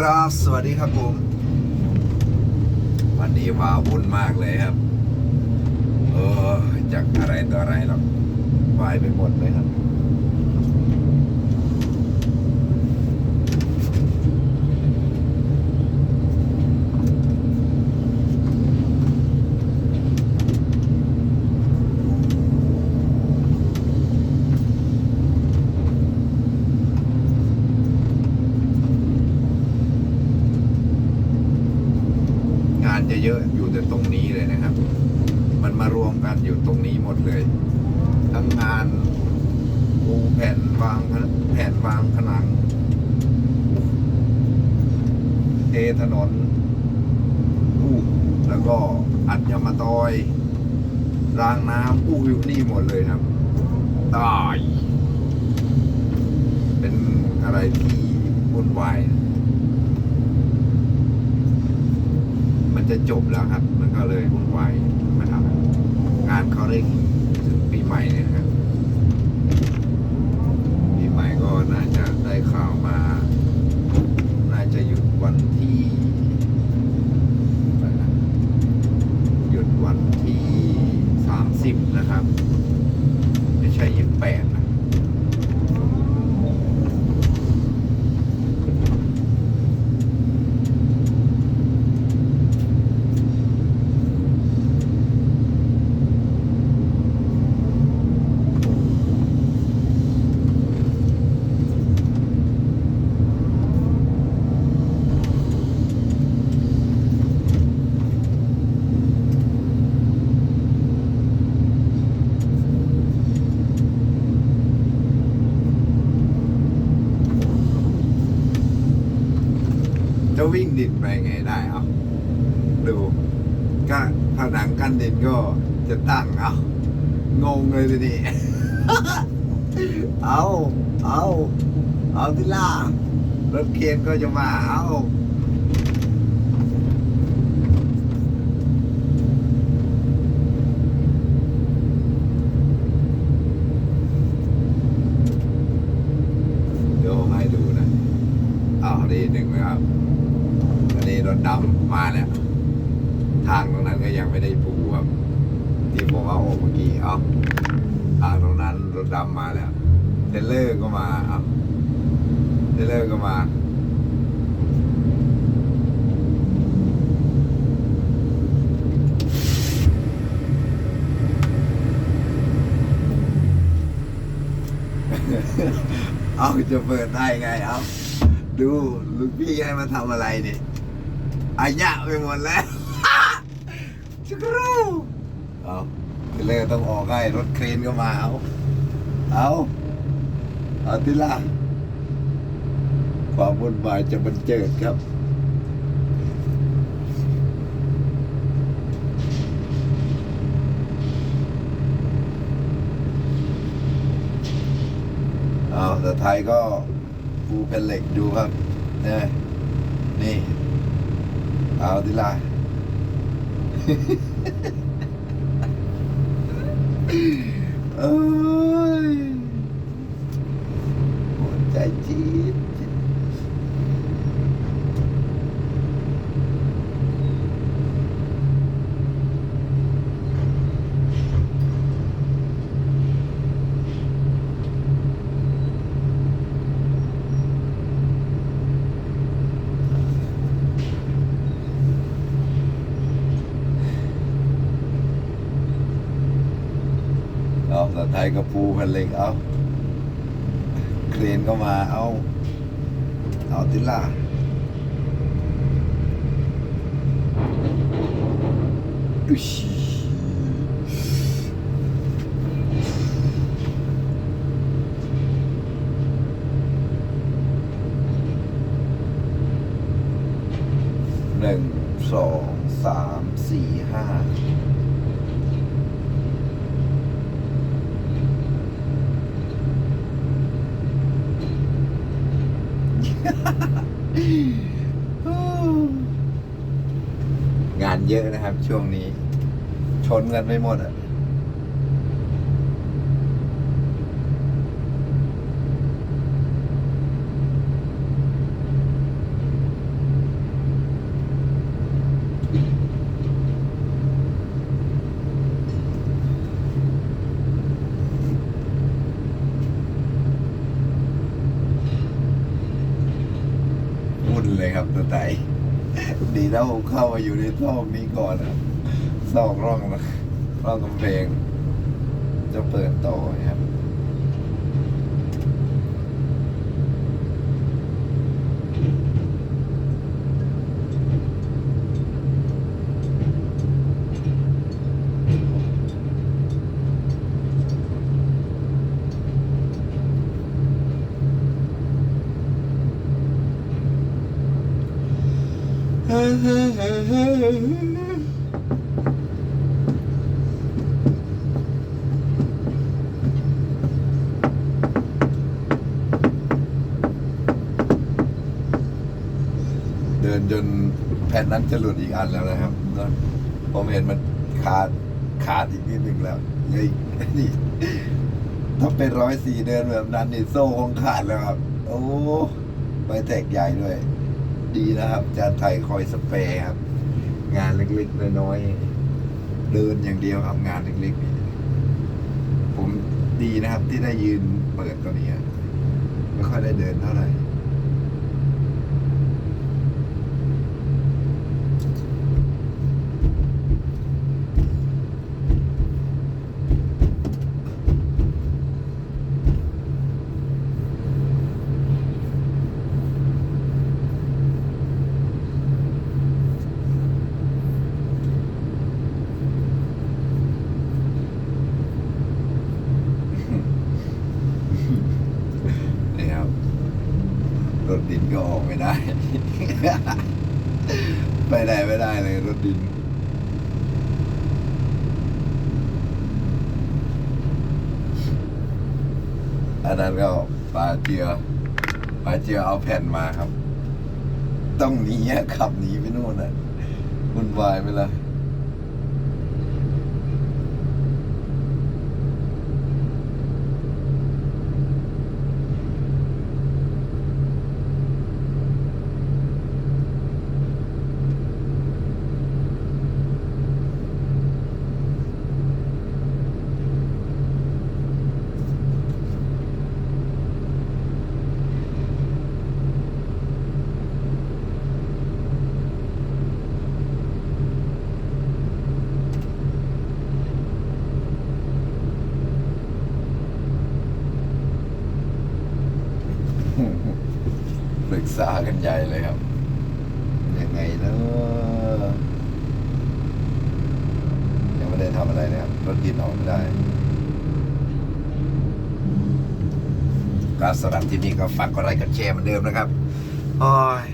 ครับ สวัสดีครับผม วันนี้ว้าวุ่นมากเลยครับ เออจากอะไรต่ออะไรหรอกวายไปหมดเลยครับ เยอะๆอยู่แต่ตรงนี้เลยนะครับ มันมารวมกันอยู่ตรงนี้หมดเลย ทั้งงานปูแผ่นวางแผ่นวางผนังเทถนนอู้แล้วก็อัดยมาตอยรางน้ำอู้อยู่นี่หมดเลยครับตาย เป็นอะไรที่วุ่นวายมัน จะจบแล้วครับ มันก็เลยวุ่นวายมาทำงานเขาได้ถึงปีใหม่เนี่ยครับปีใหม่ก็น่าจะได้ข่าวมา น่าจะหยุดวันที่อะไรนะหยุดวันที่สามสิบนะครับ ไม่ใช่ยี่สิบแปดนะ จะ วิ่งดินไปไงได้เอาดูก็ผนังกั้นดินก็จะตั้งเอางงเลยทีนี้เอาเอาเอาที่ล่ารถเคนก็จะมาเอาเดี๋ยวผมให้ดูนะ เอาดีหนึ่งนะครับ อันนี้รถดำมาแล้ว ทางตรงนั้นก็ ยังไม่ได้ปูครับที่ผมเอาออกเมื่อกี้เอาทางตรงนั้นรถดำมาแล้วเทเลอร์ก็มาเอาเทเลอร์ก็มาเอาจะเปิดได้ไงเอาดูลูกพี่ให้มาทำอะไรนี่อายะไปหมดแล้ว ชิครูเอาเทรลเลอร์ต้องออกให้รถเครนก็มาเอาเอาเอาทีละความวุ่นวายจะบันเจิดครับเอาแต่ไทยก็ฟูเป็นเหล็กดูครับเนี่ยนี่เอาทีละ เอ้ยหัวใจจี๊ดจี๊ด เอาแต่ไทยก็ฟูเป็นเหล็กเอาเครนก็มาเอาเอาติล่าอุชหนึ่งสองสามสี่ห้า เยอะนะครับ ช่วงนี้ ชนกันไม่หมดอะ่ะุ่นเลยครับตัวไดีแล้วผมเข้ามาอยู่ในซอกนี้ก่อนนะซอกร่องนะร่องกำแพงจะเปิดต่อครับ เดินจนแผ่นนั้นจะหลุดอีกอันแล้วนะครับแล้วผมเห็นมันขาดขาดอีกนิดหนึ่งแล้วเลยนี่ถ้าเป็นร้อยสี่เดินแบบนั้นนี่โซ่คงขาดแล้วครับ โอ้ ไปแตกใหญ่ด้วย ดีนะครับจานไทยคอยสเปรย์ครับ งานเล็กๆน้อยๆเดินอย่างเดียวครับงานเล็กๆผมดีนะครับที่ได้ยืนเปิดตัวนี้ไม่ค่อยได้เดินเท่าไหร่ นี่ครับ รถดิน ก็ออกไม่ได้ ไปไหนไม่ได้เลยรถดินอันนั้นก็ปลาเจือปลาเจือเอาแผ่นมาครับ ต้องหนีขับหนีไปนู่นน่ะวุ่นวายไปล่ะ ปรึกษากันใหญ่เลยครับ ยังไงเนอะยังไม่ได้ทำอะไรเลยครับ รถดินออกไม่ได้การสำหรับที่นี่ก็ฝากกดไลค์กดแชร์เหมือนเดิมนะครับ โอ้ย